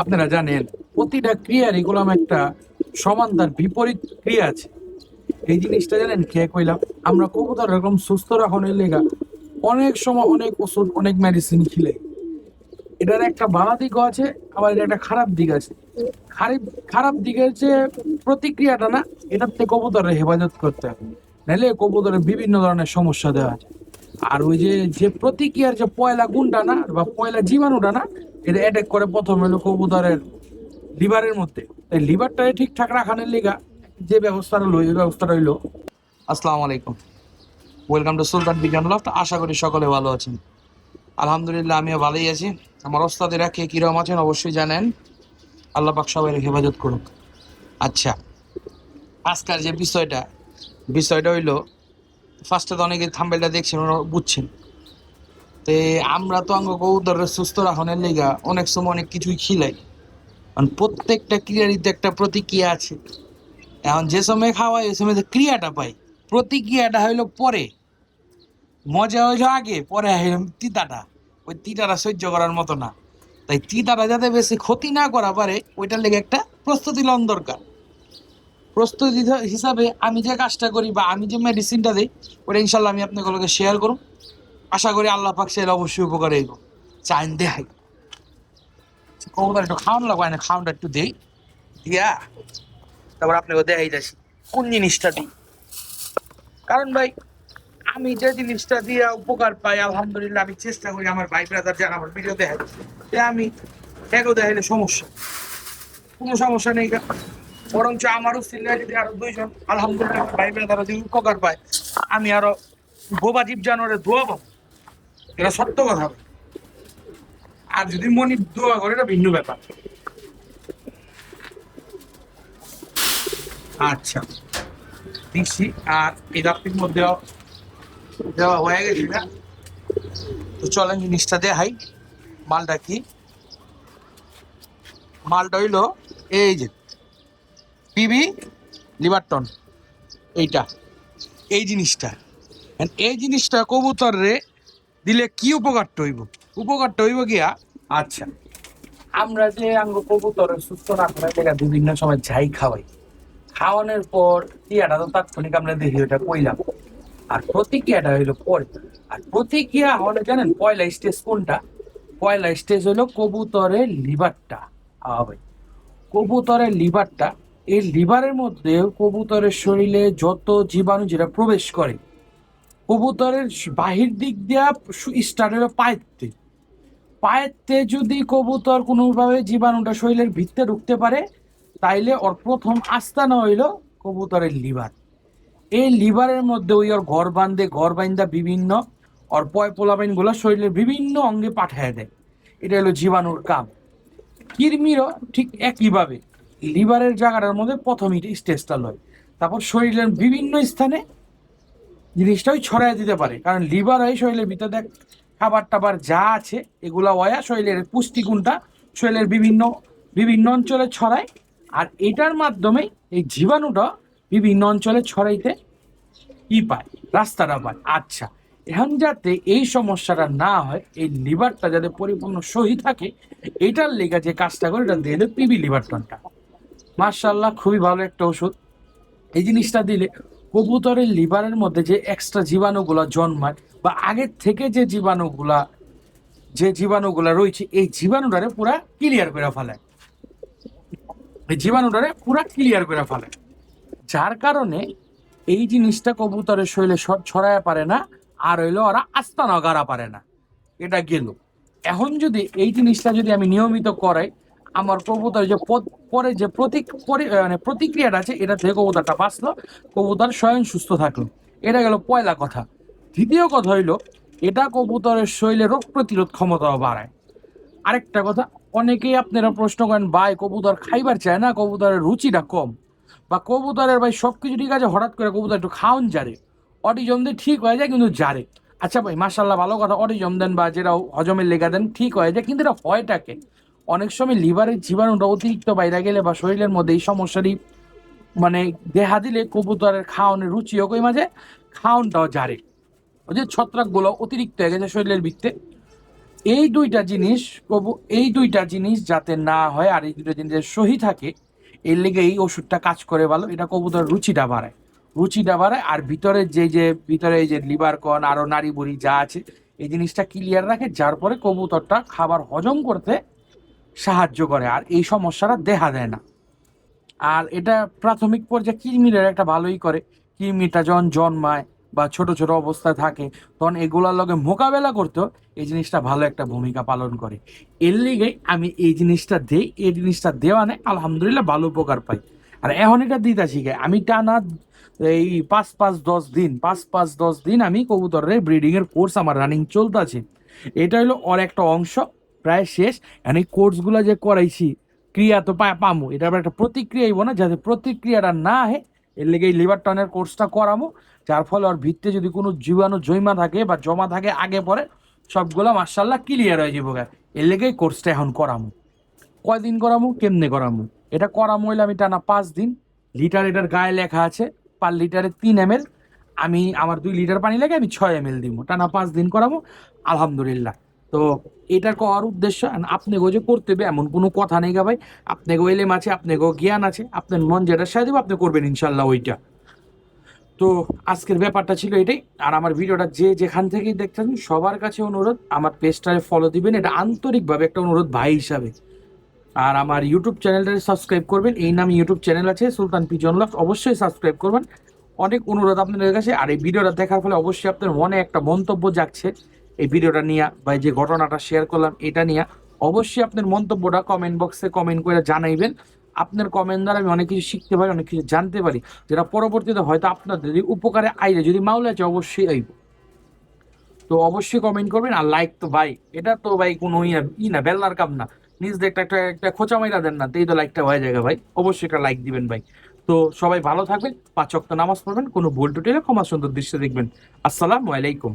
আপনারা জানেন, প্রতিটা ক্রিয়ার এগুলো একটা সমান তার বিপরীত ক্রিয়া আছে। এই জিনিসটা জানেন খেয়ে কইলাম? আমরা কবুতর এরকম সুস্থ রাখনের লেগা অনেক সময় অনেক ওষুধ, অনেক মেডিসিন খিলে। এটার একটা ভালো দিকও আছে, আবার এটা একটা খারাপ দিক আছে। খারাপ খারাপ দিকের যে প্রতিক্রিয়াটা না, এটার থেকে কবুতরের হেফাজত করতে হবে। নাহলে কবুতরের বিভিন্ন ধরনের সমস্যা দেওয়া আছে আর ওই যে যে প্রতিক্রিয়ার যে পয়লা গুণটা না, বা পয়লা জীবাণুটা না, এটা অ্যাটাক করে প্রথম হলো কবুতরের লিভারের মধ্যে। এই লিভারটা ঠিকঠাক রাখানোর লিগা যে ব্যবস্থাটা হলো এই ব্যবস্থাটা হইল আসসালামু আলাইকুম। ওয়েলকাম টু সুলতান বিজ্ঞান লফট আশা করি সকলে ভালো আছেন। আলহামদুলিল্লাহ, আমিও ভালোই আছি। আমার ওস্তাদেরা কে কীরকম আছেন অবশ্যই জানেন। আল্লাহ পাক সবাই হেফাজত করুক। আচ্ছা আজকাল যে বিষয়টা বিষয়টা হইল ফার্স্টে তো অনেকে থাম্বেলটা দেখছেন, ওরা বুঝছেন। তে আমরা তো আঙ্গ কবুতরের সুস্থ রাখনের লিগা অনেক সময় অনেক কিছুই খিলাই। কারণ প্রত্যেকটা ক্রিয়ারই তো একটা প্রতিক্রিয়া আছে। এখন যে সময় খাওয়াই, ওই সময় ক্রিয়াটা পাই। প্রতিক্রিয়াটা হইল পরে। মজা হইল আগে, পরে হইল তিতাটা। ওই তিতাটা সহ্য করার মতো না। তাই তিতাটা যাতে বেশি ক্ষতি না করা পারে, ওইটার লেগে একটা প্রস্তুতি লন দরকার। প্রস্তুতি হিসাবে আমি যে কাজটা করি বা আমি যে মেডিসিনটা দিই, ওটা ইনশাল্লাহ আমি আপনাগুলোকে শেয়ার করুন আশা করি আল্লাহ পাক সেটা অবশ্যই উপকার হইব চাইন দেখাই। কবুতর একটু খাওয়ানো লাগবে না খাওয়ানটা একটু দেই। দিয়া তারপর আপনাকে দেখাই যাচ্ছি, কোন জিনিসটা দিই? কারণ ভাই, আমি যে জিনিসটা দিয়ে উপকার পাই, আলহামদুলিল্লাহ আমি চেষ্টা করি আমার ভাই ব্রাদার যারা আমার ভিডিও দেখায়। আমি এগো দেখাইলে সমস্যা। কোনো সমস্যা নেই। বরঞ্চ আমারও সিলেট যদি আরও দুইজন, আলহামদুলিল্লাহ ভাই ব্রাদার যদি উপকার পায়, আমি আরও বোবা জীব জানোয়ারের দোয়া পাবো। এটা সত্য কথা। আর যদি মনি দোয়া করে, এটা ভিন্ন ব্যাপার। আচ্ছা দিচ্ছি। আর এই রাত্রির মধ্যেও দেওয়া হয়ে গেছে না? তো চলেন জিনিসটা দেখাই। মালটা কি? মালটা হইল এই যে পিবি লিভারটন এইটা। এই জিনিসটা। এই জিনিসটা কবুতর রে দিলে কি উপকারটা হইব উপকারটা হইব গিয়া আচ্ছা। আমরা যে আঙ্গ কবুতরের সুস্থ রাখার জায়গা বিভিন্ন সময় যাই খাওয়াই। খাওয়ানোর পর টিয়াটা তো তাৎক্ষণিক আমরা দেখি ওটা কইলাম। আর প্রতিক্রিয়াটা হইল পরে। আর প্রতিক্রিয়া হলে জানেন, পয়লা স্টেজ কোনটা? পয়লা স্টেজ হলো কবুতরের লিভারটা। কবুতরের লিভারটা এই লিভারের মধ্যে কবুতরের শরীরে যত জীবাণু যেটা প্রবেশ করে, কবুতরের বাহির দিক দিয়া স্টার্ট হলো পায়েতে পায়েতে যদি কবুতর কোনোভাবে জীবাণুটা শরীরের ভিত্তে ঢুকতে পারে, তাইলে ওর প্রথম আস্তানা হইল কবুতরের লিভার। এই লিভারের মধ্যে ওই ওর ঘর বান্ধে ঘর বান্ধা বিভিন্ন, ওর পয় পোলাপাইনগুলো শরীরের বিভিন্ন অঙ্গে পাঠায় দেয়। এটা হলো জীবাণুর কাম। কিরমিরও ঠিক একইভাবে। লিভারের জায়গাটার মধ্যে প্রথম স্টেজটা লয়। তারপর শরীরের বিভিন্ন স্থানে জিনিসটাই ছড়াই দিতে পারে। কারণ লিভার হয় শরীরের ভিতরে দেখ খাবার টাবার যা আছে, এগুলা ওয়া শরীরের পুষ্টিগুণটা শরীরের বিভিন্ন বিভিন্ন অঞ্চলে ছড়ায়। আর এটার মাধ্যমে এই জীবাণুটা বিভিন্ন অঞ্চলে ছড়াইতে কি পায়, রাস্তাটা পায়। আচ্ছা এখন যাতে এই সমস্যাটা না হয়, এই লিভারটা যাতে পরিপূর্ণ সহি থাকে, এটার লেগে যে কাজটা করে, এটা দিয়ে দেবে পিবি লিভারটনটা মার্শাল্লাহ খুবই ভালো একটা ওষুধ। এই জিনিসটা দিলে কবুতরের লিভারের মধ্যে যে এক্সট্রা জীবাণুগুলা জন্মায় বা আগের থেকে যে জীবাণুগুলা যে জীবাণুগুলা রয়েছে, এই জীবাণুটারে পুরা ক্লিয়ার করে ফেলে। এই জীবাণুটারে পুরা ক্লিয়ার করে ফেলে। যার কারণে এই জিনিসটা কবুতরের শরীরে ছড়ায় পারে না, আর হইল ওরা আস্তানা গাড়া পারে না। এটা গেল। এখন যদি এই জিনিসটা যদি আমি নিয়মিত করাই আমার কবুতর যে পরে যে প্রতি, পরি- মানে প্রতিক্রিয়াটা আছে, এটা থেকে কবুতরটা বাঁচলো, কবুতর স্বয়ং সুস্থ থাকল। এটা গেল পয়লা কথা। দ্বিতীয় কথা হইল, এটা কবুতরের শরীরে রোগ প্রতিরোধ ক্ষমতাও বাড়ায়। আরেকটা কথা, অনেকেই আপনারা প্রশ্ন করেন, ভাই, কবুতর খাইবার চায় না? কবুতরের রুচিটা কম। বা কবুতরের, ভাই সব কিছু ঠিক আছে? হঠাৎ করে কবুতর একটু খাওন জারে। দিয়ে ঠিক হয়ে যায়, কিন্তু জারে। আচ্ছা ভাই মাসাল্লাহ ভালো কথা, অটিজম দেন বা যেটা হজমের লেগা দেন, ঠিক হয়ে যায়, কিন্তু এটা হয়টাকে? অনেক সময় লিভারের জীবাণুটা অতিরিক্ত বাইরে গেলে বা শরীরের মধ্যে এই সমস্যাটি মানে দেহা দিলে কবুতরের খাওয়ানোর রুচিও কই মাঝে খাওয়ানটাও জারে ওই যে ছত্রাকগুলো অতিরিক্ত হয়ে গেছে শরীরের ভিত্তে। এই দুইটা জিনিস কবু, এই দুইটা জিনিস যাতে না হয় আর এই দুইটা জিনিস যাতে সহি থাকে, এর লেগে এই ওষুধটা কাজ করে ভালো। এটা কবুতর রুচিটা বাড়ায়। রুচিটা বাড়ায় আর ভিতরে যে যে, ভিতরে যে লিভার কন আরও নারী বুড়ি যা আছে, এই জিনিসটা ক্লিয়ার রাখে, যার পরে কবুতরটা খাবার হজম করতে সাহায্য করে, আর এই সমস্যাটা দেখা দেয় না। আর এটা প্রাথমিক পর্যায়ে কৃমির একটা ভালোই করে। কৃমিটা যখন জন্মায় বা ছোট ছোট অবস্থায় থাকে, তখন এগুলার লগে মোকাবেলা করতেও এই জিনিসটা ভালো একটা ভূমিকা পালন করে। এর লিগে আমি এই জিনিসটা দেই, এই জিনিসটা দেওয়া দেওয়ানে আলহামদুলিল্লাহ ভালো উপকার পাই। আর এখন এটা দিতে শিখে, আমি টানা এই পাঁচ পাঁচ দশ দিন, পাঁচ পাঁচ দশ দিন আমি কবুতরের ব্রিডিং এর কোর্স আমার রানিং চলতেছে। এটা হলো ওর একটা অংশ। প্রায় শেষ আর এই কোর্সগুলো যে করাইছি, ক্রিয়া তো পামো। এটা আবার একটা প্রতিক্রিয়া না, যাতে প্রতিক্রিয়াটা না হয় এর লেগে এই লিভার টনের কোর্সটা করামো, যার ফলে ওর ভিত্তে যদি কোনো জীবাণু, জমা থাকে বা জমা থাকে, আগে পরে সবগুলো মার্শাল্লাহ ক্লিয়ার হয়ে যাব। এর লেগেই কোর্সটা এখন করামো। কয়দিন করামু? কেমনে করামু? এটা করামু হইলে আমি টানা পাঁচ দিন। লিটার এটার গায়ে লেখা আছে, পার লিটারে তিন এম আমি, আমার দুই লিটার পানি লাগে, আমি ছয় এম এল দিব টানা পাঁচ দিন করাবো আলহামদুলিল্লাহ। তো এটার করার উদ্দেশ্য, and আপনাকেও যে করতে হবে, এমন কোনো কথা নেই গা ভাই। আপনাকেও এলেম আছে, আপনাকেও জ্ঞান আছে, আপনার মন যেটা দেবো, আপনি করবেন ইনশাল্লাহ ওইটা। তো আজকের ব্যাপারটা ছিল এটাই, আর আমার ভিডিওটা যে যেখান থেকেই দেখছেন সবার কাছে অনুরোধ, আমার পেজটায় ফলো দিবেন, এটা আন্তরিকভাবে একটা অনুরোধ ভাই হিসাবে। আর আমার ইউটিউব চ্যানেলটাকে সাবস্ক্রাইব করবেন, এই নামে ইউটিউব চ্যানেল আছে, সুলতান পিজন লাভ অবশ্যই সাবস্ক্রাইব করবেন। অনেক অনুরোধ আপনাদের কাছে, আর এই ভিডিওটা দেখার ফলে অবশ্যই আপনার মনে একটা মন্তব্য জাগছে এই ভিডিওটা নিয়ে বা যে ঘটনাটা শেয়ার করলাম, এটা নিয়ে অবশ্যই আপনার মন্তব্যটা কমেন্ট বক্সে কমেন্ট করে জানাইবেন। আপনার কমেন্ট দ্বারা আমি অনেক কিছু শিখতে পারি, অনেক কিছু জানতে পারি, যেটা পরবর্তীতে হয়তো আপনাদের যদি উপকারে আইলে যদি মাউলে আছে অবশ্যই আইব। তো অবশ্যই কমেন্ট করবেন আর লাইক তো ভাই, এটা তো ভাই কোনো ই না বেলনার কাম না। নিজ একটা একটা একটা খোঁচা মাইরা দেন না তেই তো লাইকটা হয়ে যাবে ভাই। অবশ্যই একটা লাইক দিবেন ভাই। তো সবাই ভালো থাকবেন, পাঁচ ওয়াক্ত নামাজ পড়বেন, কোনো ভুল টুটিলে ক্ষমা সুন্দর দৃশ্য দেখবেন। আসসালামু আলাইকুম।